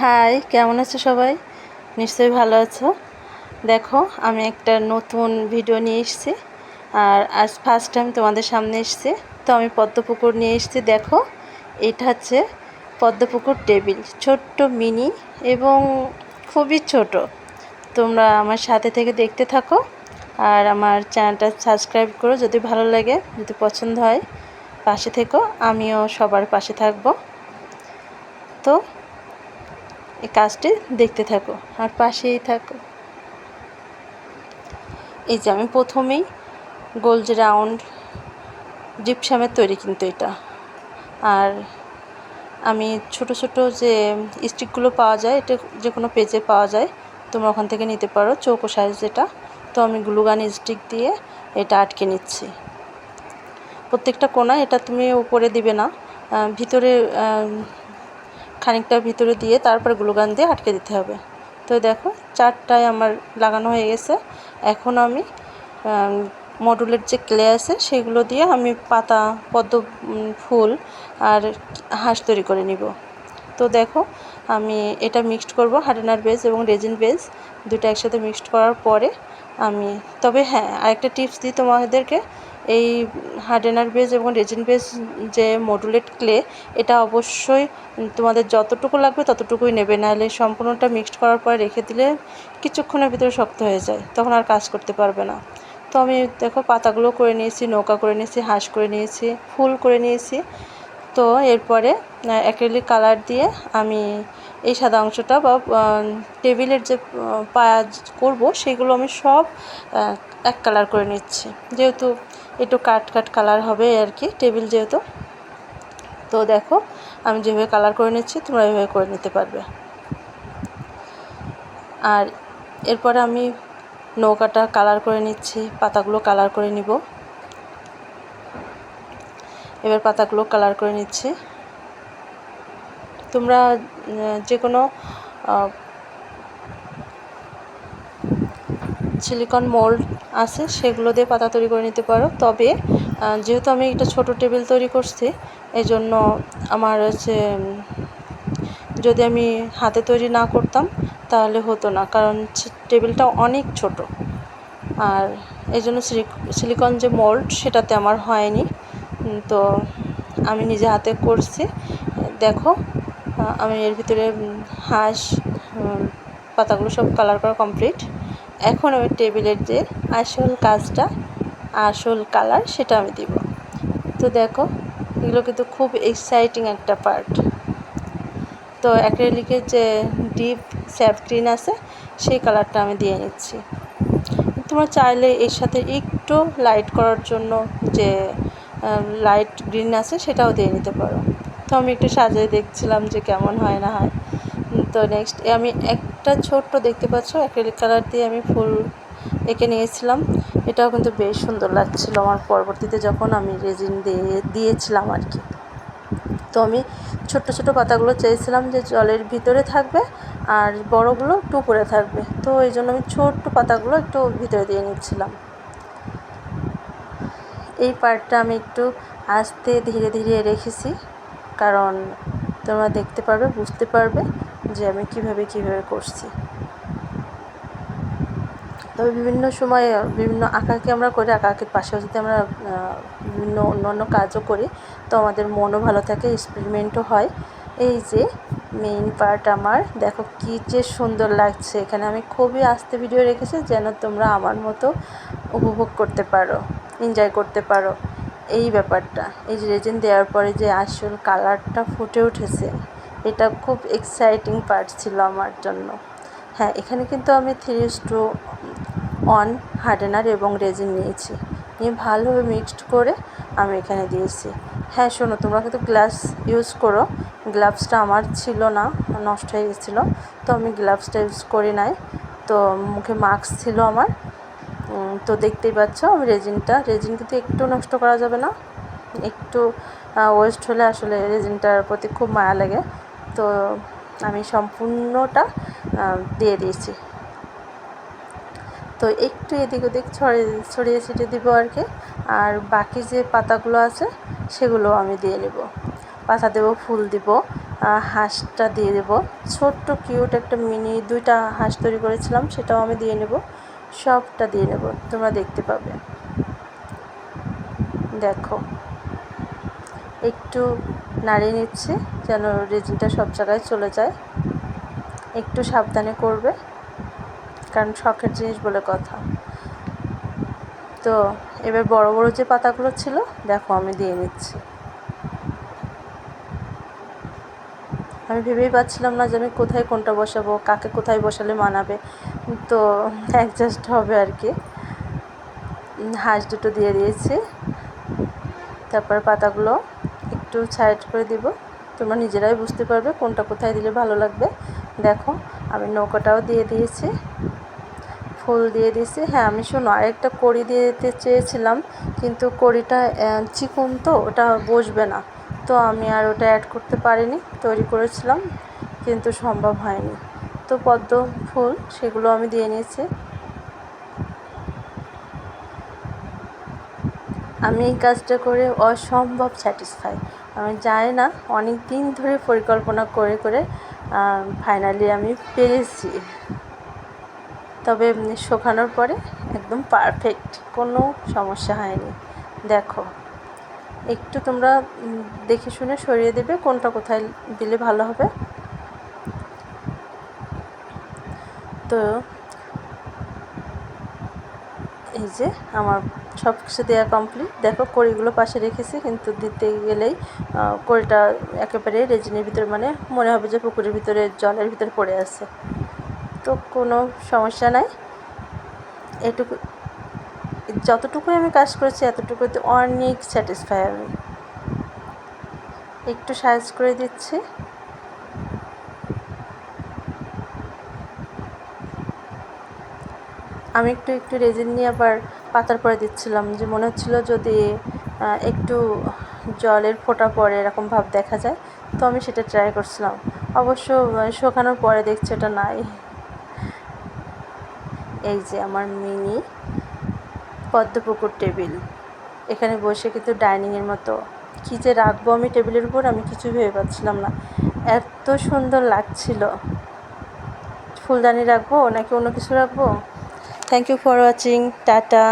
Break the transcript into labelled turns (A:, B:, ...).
A: High কেমন আছো সবাই? নিশ্চয়ই ভালো আছো। দেখো, আমি একটা নতুন ভিডিও নিয়ে এসেছি, আর আজ ফার্স্ট টাইম তোমাদের সামনে এসেছি। তো আমি পদ্মপুকুর নিয়ে এসেছি, দেখো, এটা হচ্ছে পদ্মপুকুর টেবিল ছোট্ট মিনি এবং খুবই ছোট। তোমরা আমার সাথে থেকে দেখতে থাকো, আর আমার চ্যানেলটা সাবস্ক্রাইব করো যদি ভালো লাগে, যদি পছন্দ হয়, পাশে থেকো, আমিও সবার পাশে থাকব। তো এই কাজটি দেখতে থাকো, আর পাশেই থাকো। এই যে আমি প্রথমেই গোল রাউন্ড জিপসামের তৈরি কিন্তু এটা। আর আমি ছোট ছোট যে স্টিকগুলো পাওয়া যায়, এটা যে কোনো পেজে পাওয়া যায়, তোমরা ওখান থেকে নিতে পারো, চৌকো সাইজ যেটা। তো আমি গ্লুগান স্টিক দিয়ে এটা আটকে নিচ্ছি। প্রত্যেকটা কোনা এটা তুমি উপরে দিবে না। ভিতরে খানিকটা ভিতরে দিয়ে তারপর গ্লুগান দিয়ে আটকে দিতে হবে। তো দেখো, চারটায় আমার লাগানো হয়ে গেছে। এখন আমি মডুলের যে ক্লে আছে, সেগুলো দিয়ে আমি পাতা, পদ্ম ফুল আর হাঁস তৈরি করে নিব। তো দেখো, আমি এটা মিক্সড করব হার্ডেনার বেজ এবং রেজিন বেজ দুটো একসাথে মিক্সড করার পরে আমি, তবে হ্যাঁ আরেকটা টিপস দিই তোমাদেরকে। এই হার্ডেনার বেজ এবং রেজিন বেজ যে মডুলেট ক্লে এটা অবশ্যই তোমাদের যতটুকু লাগবে ততটুকুই নেবে। নাহলে সম্পূর্ণটা মিক্সড করার পর রেখে দিলে কিছুক্ষণের ভিতরে শক্ত হয়ে যায়। তখন আর কাজ করতে পারবে না। তো আমি দেখো পাতাগুলো করে নিয়েছি, নৌকা করে নিয়েছি, হাঁস করে নিয়েছি, ফুল করে নিয়েছি। তো এরপরে অ্যাক্রেলিক কালার দিয়ে আমি এই সাদা অংশটা বা টেবিলের যে পায়া করব, সেগুলো আমি সব এক কালার করে নিচ্ছি। যেহেতু একটু কাট কাট কালার হবে আর কি, টেবিল যেহেতু। তো দেখো, আমি যেভাবে কালার করে নিচ্ছি, তোমরা এভাবে করে নিতে পারবে। আর এরপরে আমি নৌকাটা কালার করে নিচ্ছি, পাতাগুলো কালার করে নিব। এবার পাতাগুলো কালার করে নিচ্ছি। তোমরা যে কোনো সিলিকন মোল্ড আছে, সেগুলো দিয়ে পাতা তৈরি করে নিতে পারো। তবে যেহেতু আমি একটা ছোট টেবিল তৈরি করছি এই জন্য আমার হচ্ছে, যদি আমি হাতে তৈরি না করতাম, তাহলে হতো না। কারণ টেবিলটা অনেক ছোট। আর এই জন্য সিলিকন যে মোল্ড সেটাতে আমার হয়নি। তো আমি নিজে হাতে করছি। দেখো আমি এর ভিতরে হাঁস পাতাগুলো সব কালার করা কমপ্লিট এখন আমি টেবিলের যে আসল কাজটা, আসল কালার সেটা আমি দিব। তো দেখো, এগুলো কিন্তু খুব এক্সাইটিং একটা পার্ট তো অ্যাক্রেলিকের যে ডিপ স্যাপ গ্রিন আছে, সেই কালারটা আমি দিয়ে নিচ্ছি। তোমরা চাইলে এর সাথে একটু লাইট করার জন্য যে লাইট গ্রিন আছে সেটাও দিয়ে নিতে পারো। তো আমি একটু সাজিয়ে দেখছিলাম যে কেমন হয় না হয়। তো নেক্সট আমি একটা ছোট্ট দেখতে পাচ্ছ? অ্যাক্রেলিক কালার দিয়ে আমি ফুল এঁকে নিয়েছিলাম। এটাও কিন্তু বেশ সুন্দর লাগছিল আমার পরবর্তীতে যখন আমি রেজিন দিয়ে, দিয়েছিলাম আর কি। তো আমি ছোট্ট ছোটো পাতাগুলো চেয়েছিলাম যে জলের ভিতরে থাকবে আর বড়গুলো একটু উপরে থাকবে। তো এই জন্য আমি ছোট্ট পাতাগুলো একটু ভিতরে দিয়ে নিচ্ছিলাম। এই পার্টটা আমি একটু আস্তে ধীরে ধীরে রেখেছি। কারণ তোমরা দেখতে পারবে, বুঝতে পারবে যে আমি কীভাবে কীভাবে করছি। তবে বিভিন্ন সময় বিভিন্ন আঁকাকে আমরা করি আঁকাকের পাশেও যদি আমরা বিভিন্ন অন্য অন্য কাজও করি, তো আমাদের মনও ভালো থাকে এক্সপেরিমেন্টও হয়। এই যে মেইন পার্ট আমার, দেখো কী যে সুন্দর লাগছে। এখানে আমি খুবই আস্তে ভিডিও রেখেছি, যেন তোমরা আমার মতো উপভোগ করতে পারো এনজয় করতে পারো। এই ব্যাপারটা, এই যে রেজিন দেওয়ার পরে যে আসল কালারটা ফুটে উঠেছে। এটা খুব এক্সাইটিং পার্ট ছিল আমার জন্য। হ্যাঁ এখানে কিন্তু আমি থ্রি টু অন হার্ডেনার এবং রেজিন নিয়েছি। নিয়ে ভালোভাবে মিক্সড করে আমি এখানে দিয়েছি। হ্যাঁ শোনো, তোমরা কিন্তু গ্লাভস ইউজ করো। গ্লাভসটা আমার ছিল না, নষ্ট হয়ে গেছিল। তো আমি গ্লাভসটা ইউজ করি নাই। তো মুখে মাস্ক ছিল আমার। তো দেখতেই পাচ্ছ আমি রেজিনটা রেজিন কিন্তু একটু নষ্ট করা যাবে না। একটু ওয়েস্ট হলে আসলে রেজিনটার প্রতি খুব মায়া লাগে। তো আমি সম্পূর্ণটা দিয়ে দিয়েছি। তো একটু এদিক ওদিক ছড়িয়ে ছড়িয়ে ছিটিয়ে দিব আর কি। আর বাকি যে পাতাগুলো আছে, সেগুলো আমি দিয়ে নেব। পাতা দেবো, ফুল দিব হাঁসটা দিয়ে দেব। ছোট্ট, কিউট একটা মিনি, দুইটা হাঁস তৈরি করেছিলাম, সেটাও আমি দিয়ে নেব। সবটা দিয়ে নেব, তোমরা দেখতে পাবে। দেখো, একটু নাড়িয়ে নিচ্ছি যেন রেজিনটা সব জায়গায় চলে যায়। একটু সাবধানে করবে, কারণ শখের জিনিস বলে কথা। তো এবার বড় বড় যে পাতাগুলো ছিল, দেখো আমি দিয়ে নিচ্ছি। আমি ভেবেই পাচ্ছিলাম না যে আমি কোথায় কোনটা বসাবো, কাকে কোথায় বসালে মানাবে। তো অ্যাডজাস্ট হবে আর কি। হাঁস দুটো দিয়ে দিয়েছি। তারপর পাতাগুলো একটু সাইড করে দিব। তোমরা নিজেরাই বুঝতে পারবে কোনটা কোথায় দিলে ভালো লাগবে। দেখো, আমি নৌকাটাও দিয়ে দিয়েছি। ফুল দিয়ে দিয়েছি। হ্যাঁ আমি শোনো, আরেকটা কড়ি দিয়ে দিতে চেয়েছিলাম, কিন্তু কড়িটা চিকন তো, ওটা বসবে না। তো আমি আর ওটা অ্যাড করতে পারিনি, তৈরি করেছিলাম, কিন্তু সম্ভব হয়নি। তো পদ্ম ফুল, সেগুলো আমি দিয়ে নিয়েছি। আমি এই কাজটা করে অসম্ভব স্যাটিসফাই আমি জানি না, অনেক দিন ধরে পরিকল্পনা করে করে ফাইনালি আমি পেরেছি। তবে শুকানোর পরে একদম পারফেক্ট কোনো সমস্যা হয়নি। দেখো, একটু তোমরা দেখে শুনে সরিয়ে দেবে কোনটা কোথায় দিলে ভালো হবে। তো, এই যে আমার সব কিছু দেওয়া কমপ্লিট দেখো, কড়িগুলো পাশে রেখেছি, কিন্তু দিতে গেলেই কড়িটা একেবারে রেজিনের ভিতরে মানে মনে হবে যে পুকুরের ভিতরে, জলের ভিতরে পড়ে আছে। তো কোনো সমস্যা নাই। এটুকু যতটুকু আমি কাজ করেছি এতটুকুতে অনেক স্যাটিসফাই আমি। একটু সাইজ করে দিচ্ছি। আমি একটু একটু রেজিন নিয়ে আবার পাতার পরে দিচ্ছিলাম, যে মনে হচ্ছিল যদি একটু জলের ফোঁটা পড়ে এরকম ভাব দেখা যায়, তো আমি সেটা ট্রাই করছিলাম। অবশ্য শুকানোর পরে দেখছি ওটা নাই। এই যে আমার মিনি পদ্মপুকুর টেবিল। এখানে বসে কিন্তু ডাইনিংয়ের মতো। কী যে রাখব আমি টেবিলের উপর, আমি কিছু ভেবে পাচ্ছিলাম না। এত সুন্দর লাগছিল। ফুলদানি রাখব নাকি অন্য কিছু রাখব? Thank you for watching tata